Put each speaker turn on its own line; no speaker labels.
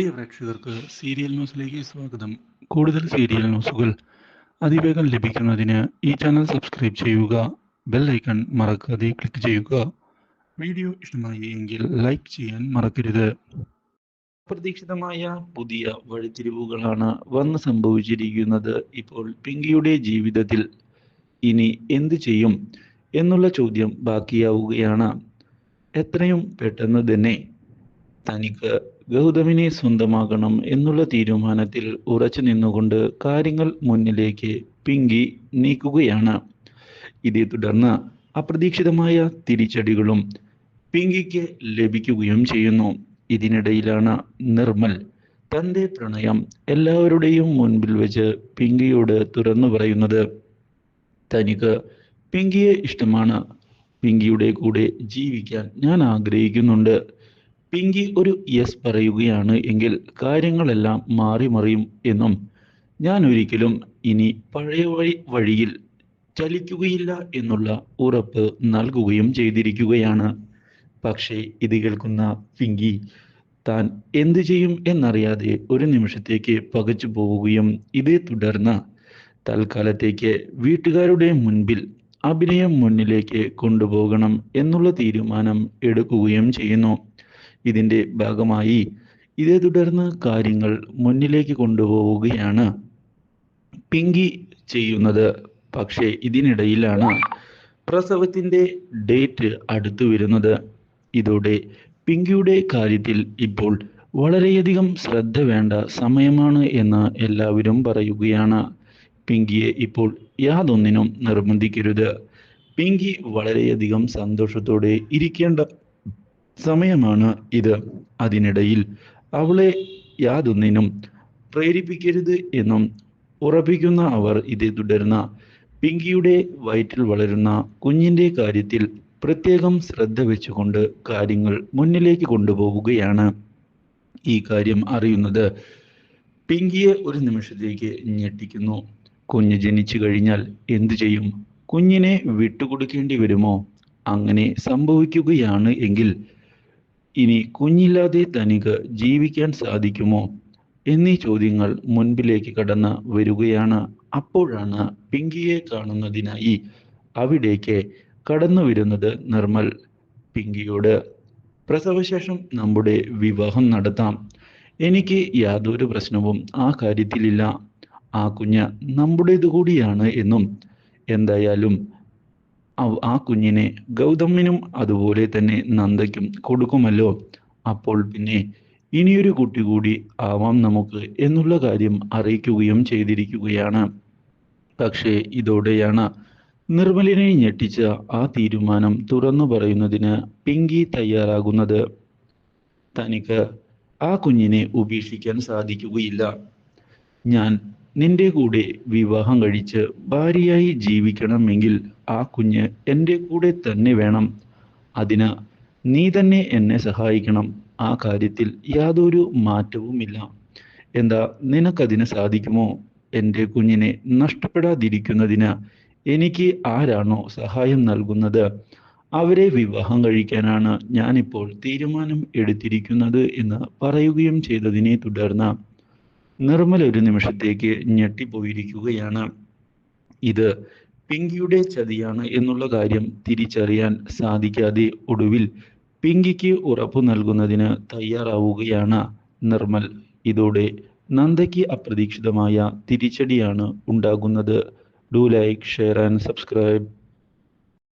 പ്രിയ പ്രേക്ഷകർക്ക് സീരിയൽ ന്യൂസിലേക്ക് സ്വാഗതം. കൂടുതൽ സീരിയൽ ന്യൂസുകൾ അതിവേഗം ലഭിക്കുന്നതിന് ഈ ചാനൽ സബ്സ്ക്രൈബ് ചെയ്യുക ബെൽ ഐക്കൺ മറക്കാതെ ക്ലിക്ക് ചെയ്യുക. വീഡിയോ ഇഷ്ടമായി എങ്കിൽ ലൈക്ക് ചെയ്യാൻ മറക്കരുത്. അപ്രതീക്ഷിതമായ പുതിയ വഴിത്തിരിവുകളാണ് വന്ന് സംഭവിച്ചിരിക്കുന്നത് ഇപ്പോൾ പിങ്കിയുടെ ജീവിതത്തിൽ. ഇനി എന്തു ചെയ്യും എന്നുള്ള ചോദ്യം ബാക്കിയാവുകയാണ്. എത്രയും പെട്ടെന്ന് തന്നെ തനിക്ക് ഗൗതമിനെ സ്വന്തമാക്കണം എന്നുള്ള തീരുമാനത്തിൽ ഉറച്ചു നിന്നുകൊണ്ട് കാര്യങ്ങൾ മുന്നിലേക്ക് പിങ്കി നീക്കുകയാണ്. ഇതേ തുടർന്ന് അപ്രതീക്ഷിതമായ തിരിച്ചടികളും പിങ്കിക്ക് ലഭിക്കുകയും ചെയ്യുന്നു. ഇതിനിടയിലാണ് നിർമ്മൽ തന്റെ പ്രണയം എല്ലാവരുടെയും മുൻപിൽ വെച്ച് പിങ്കിയോട് തുറന്നു പറയുന്നത്. തനിക്ക് പിങ്കിയെ ഇഷ്ടമാണ്. പിങ്കിയുടെ കൂടെ ജീവിക്കാൻ ഞാൻ ആഗ്രഹിക്കുന്നുണ്ട്. പിങ്കി ഒരു യെസ് പറയുകയാണ് എങ്കിൽ കാര്യങ്ങളെല്ലാം മാറി മറിയും എന്നും ഞാൻ ഒരിക്കലും ഇനി പഴയ വഴി വഴിയിൽ ചലിക്കുകയില്ല എന്നുള്ള ഉറപ്പ് നൽകുകയും ചെയ്തിരിക്കുകയാണ്. പക്ഷേ ഇത് കേൾക്കുന്ന പിങ്കി താൻ എന്തു ചെയ്യും എന്നറിയാതെ ഒരു നിമിഷത്തേക്ക് പകച്ചു പോവുകയും ഇതേ തുടർന്ന് തൽക്കാലത്തേക്ക് വീട്ടുകാരുടെ മുൻപിൽ അഭിനയം മുന്നിലേക്ക് കൊണ്ടുപോകണം എന്നുള്ള തീരുമാനം എടുക്കുകയും ചെയ്യുന്നു. ഇതിന്റെ ഭാഗമായി. ഇതേ തുടർന്ന് കാര്യങ്ങൾ മുന്നിലേക്ക് കൊണ്ടുപോവുകയാണ്. പിങ്കി ചെയ്യുന്നത് പക്ഷേ ഇതിനിടയിലാണ് പ്രസവത്തിന്റെ ഡേറ്റ് അടുത്തു വരുന്നത്. ഇതോടെ പിങ്കിയുടെ കാര്യത്തിൽ ഇപ്പോൾ വളരെയധികം ശ്രദ്ധ വേണ്ട സമയമാണ് എന്ന് എല്ലാവരും പറയുകയാണ്. പിങ്കിയെ ഇപ്പോൾ യാതൊന്നിനും നിർബന്ധിക്കരുത്. പിങ്കി വളരെയധികം സന്തോഷത്തോടെ ഇരിക്കേണ്ട സമയമാണ് ഇത്. അതിനിടയിൽ അവളെ യാതൊന്നിനും പ്രേരിപ്പിക്കരുത് എന്നും ഉറപ്പിക്കുന്ന അവർ ഇതേ തുടരുന്ന പിങ്കിയുടെ വയറ്റിൽ വളരുന്ന കുഞ്ഞിന്റെ കാര്യത്തിൽ പ്രത്യേകം ശ്രദ്ധ വെച്ചുകൊണ്ട് കാര്യങ്ങൾ മുന്നിലേക്ക് കൊണ്ടുപോവുകയാണ്. ഈ കാര്യം അറിയുന്നത് പിങ്കിയെ ഒരു നിമിഷത്തേക്ക് ഞെട്ടിക്കുന്നു. കുഞ്ഞ് ജനിച്ചു കഴിഞ്ഞാൽ എന്തു ചെയ്യും? കുഞ്ഞിനെ വിട്ടുകൊടുക്കേണ്ടി വരുമോ? അങ്ങനെ സംഭവിക്കുകയാണ് എങ്കിൽ ഇനി കുഞ്ഞില്ലാതെ തനിക്ക് ജീവിക്കാൻ സാധിക്കുമോ എന്നീ ചോദ്യങ്ങൾ മുൻപിലേക്ക് കടന്ന് വരികയാണ്. അപ്പോഴാണ് പിങ്കിയെ കാണുന്നതിനായി അവിടേക്ക് കടന്നു വരുന്നത് നിർമ്മൽ. പിങ്കിയോട് പ്രസവശേഷം നമ്മുടെ വിവാഹം നടത്താം. എനിക്ക് യാതൊരു പ്രശ്നവും ആ കാര്യത്തിലില്ല. ആ കുഞ്ഞ് നമ്മുടേത് കൂടിയാണ് എന്നും. എന്തായാലും ആ കുഞ്ഞിനെ ഗൗതമിനും അതുപോലെ തന്നെ നന്ദയ്ക്കും കൊടുക്കുമല്ലോ. അപ്പോൾ പിന്നെ ഇനിയൊരു കുട്ടി കൂടി ആവാം നമുക്ക് എന്നുള്ള കാര്യം അറിയിക്കുകയും ചെയ്തിരിക്കുകയാണ്. പക്ഷേ ഇതോടെയാണ് നിർമ്മലിനെ ഞെട്ടിച്ച ആ തീരുമാനം തുറന്നു പറയുന്നതിന് പിങ്കി തയ്യാറാകുന്നത്. തനിക്ക് ആ കുഞ്ഞിനെ ഉപേക്ഷിക്കാൻ സാധിക്കുകയില്ല. ഞാൻ നിന്റെ കൂടെ വിവാഹം കഴിച്ച് ഭാര്യയായി ജീവിക്കണമെങ്കിൽ ആ കുഞ്ഞ് എന്റെ കൂടെ തന്നെ വേണം. അതിന് നീ തന്നെ എന്നെ സഹായിക്കണം. ആ കാര്യത്തിൽ യാതൊരു മാറ്റവുമില്ല. എന്താ നിനക്കതിന് സാധിക്കുമോ? എന്റെ കുഞ്ഞിനെ നഷ്ടപ്പെടാതിരിക്കുന്നതിന് എനിക്ക് ആരാണോ സഹായം നൽകുന്നത്? അവരെ വിവാഹം കഴിക്കാനാണ് ഞാനിപ്പോൾ തീരുമാനം എടുത്തിരിക്കുന്നത് എന്ന് പറയുകയും ചെയ്തതിനെ തുടർന്ന് നിർമ്മല ഒരു നിമിഷത്തേക്ക് ഞെട്ടിപ്പോയിരിക്കുകയാണ്. ഇത് പിങ്കിയുടെ ചതിയാണ് എന്നുള്ള കാര്യം തിരിച്ചറിയാൻ സാധിക്കാതെ ഒടുവിൽ പിങ്കിക്ക് ഉറപ്പു നൽകുന്നതിന് തയ്യാറാവുകയാണ് നിർമ്മൽ. ഇതോടെ നന്ദയ്ക്ക് അപ്രതീക്ഷിതമായ തിരിച്ചടിയാണ് ഉണ്ടാകുന്നത്. Do like share and subscribe